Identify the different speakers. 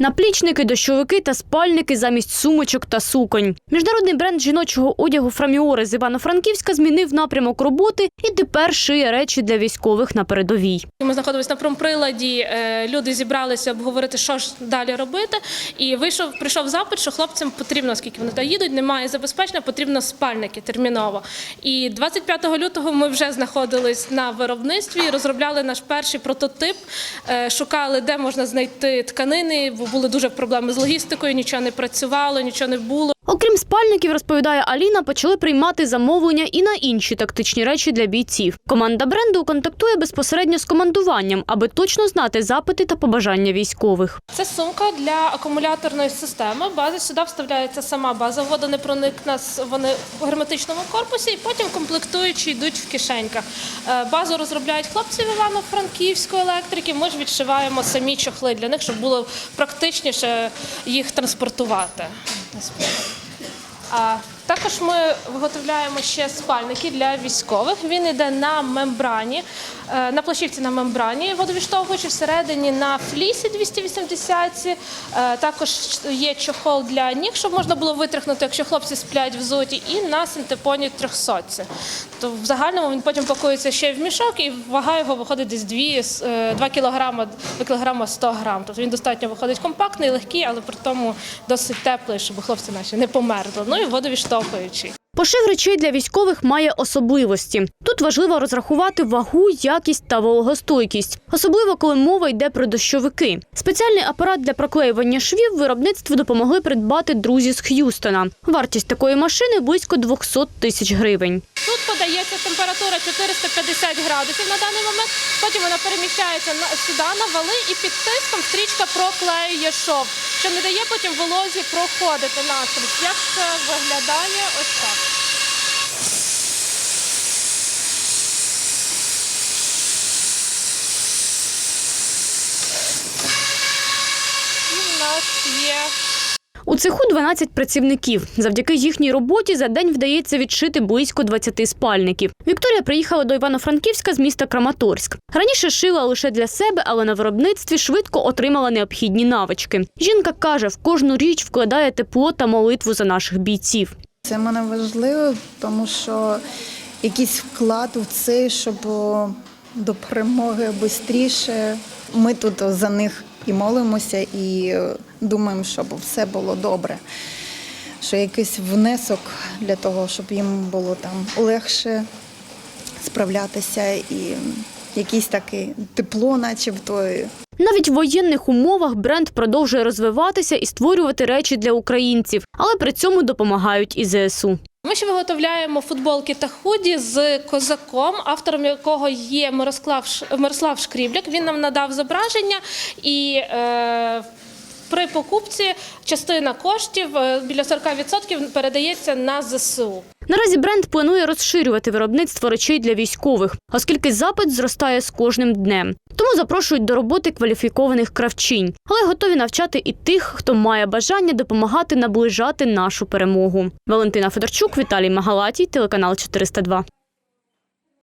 Speaker 1: Наплічники, дощовики та спальники замість сумочок та суконь. Міжнародний бренд жіночого одягу Фраміори з Івано-Франківська змінив напрямок роботи і тепер шиє речі для військових на передовій.
Speaker 2: Ми знаходилися на промприладі. е, Люди зібралися обговорити, що ж далі робити. І вийшов, прийшов запит, що хлопцям потрібно, оскільки вони та їдуть, немає забезпечення, потрібно спальники терміново. І 25 лютого ми вже знаходились на виробництві, розробляли наш перший прототип, е, шукали, де можна знайти тканини, були дуже проблеми з логістикою, нічого не працювало, нічого не було.
Speaker 1: Окрім спальників, розповідає Аліна, почали приймати замовлення і на інші тактичні речі для бійців. Команда бренду контактує безпосередньо з командуванням, аби точно знати запити та побажання військових.
Speaker 2: Це сумка для акумуляторної системи. База сюди вставляється сама база. Вода не проникне, вони в герметичному корпусі, і потім комплектуючі йдуть в кишеньках. Е, Базу розробляють хлопці в Івано-Франківську електрики. Ми ж відшиваємо самі чохли для них, щоб було практичніше їх транспортувати. Let's pray. Uh, також ми виготовляємо ще спальники для військових. Він йде на мембрані, е, на плащівці на мембрані водовіштовхуючи всередині на флісі 280. Е, Також є чохол для ніг, щоб можна було витряхнути, якщо хлопці сплять взуті, і на синтепоні 300. То в загальному він потім пакується ще в мішок, і вага його виходить десь 2, 2 кілограма, 2 кілограма 100 грам. Тобто він достатньо виходить компактний, легкий, але при тому досить теплий, щоб хлопці наші не померзли. Ну і водовіштовхуючий.
Speaker 1: Пошив речей для військових має особливості. Тут важливо розрахувати вагу, якість та вологостойкість, особливо коли мова йде про дощовики. Спеціальний апарат для проклеювання швів виробництву допомогли придбати друзі з Х'юстона. Вартість такої машини близько 200 тисяч гривень.
Speaker 2: Тут подається температура 450 градусів на даний момент. Потім вона переміщається сюди на вали і під тиском стрічка проклеює шов, що не дає потім волозі проходити наскрізь. Як це виглядає ось так. І в нас є
Speaker 1: цеху 12 працівників. Завдяки їхній роботі за день вдається відшити близько 20 спальників. Вікторія приїхала до Івано-Франківська з міста Краматорськ. Раніше шила лише для себе, але на виробництві швидко отримала необхідні навички. Жінка каже, в кожну річ вкладає тепло та молитву за наших бійців.
Speaker 3: Це мене важливо, тому що якийсь вклад у це, щоб до перемоги швидше. Ми тут за них і молимося, і е, думаємо, щоб все було добре. Що якийсь внесок для того, щоб їм було там легше справлятися і якесь таке тепло, начебто.
Speaker 1: Навіть в воєнних умовах бренд продовжує розвиватися і створювати речі для українців, але при цьому допомагають і ЗСУ.
Speaker 2: Ми ще виготовляємо футболки та худі з козаком, автором якого є Мирослав, Шкрібляк. Він нам надав зображення і е, при покупці частина коштів е, біля 40% передається на ЗСУ.
Speaker 1: Наразі бренд планує розширювати виробництво речей для військових, оскільки запит зростає з кожним днем. Тому запрошують до роботи кваліфікованих кравчинь, але готові навчати і тих, хто має бажання допомагати наближати нашу перемогу. Валентина Федорчук, Віталій Магалатій, телеканал 402.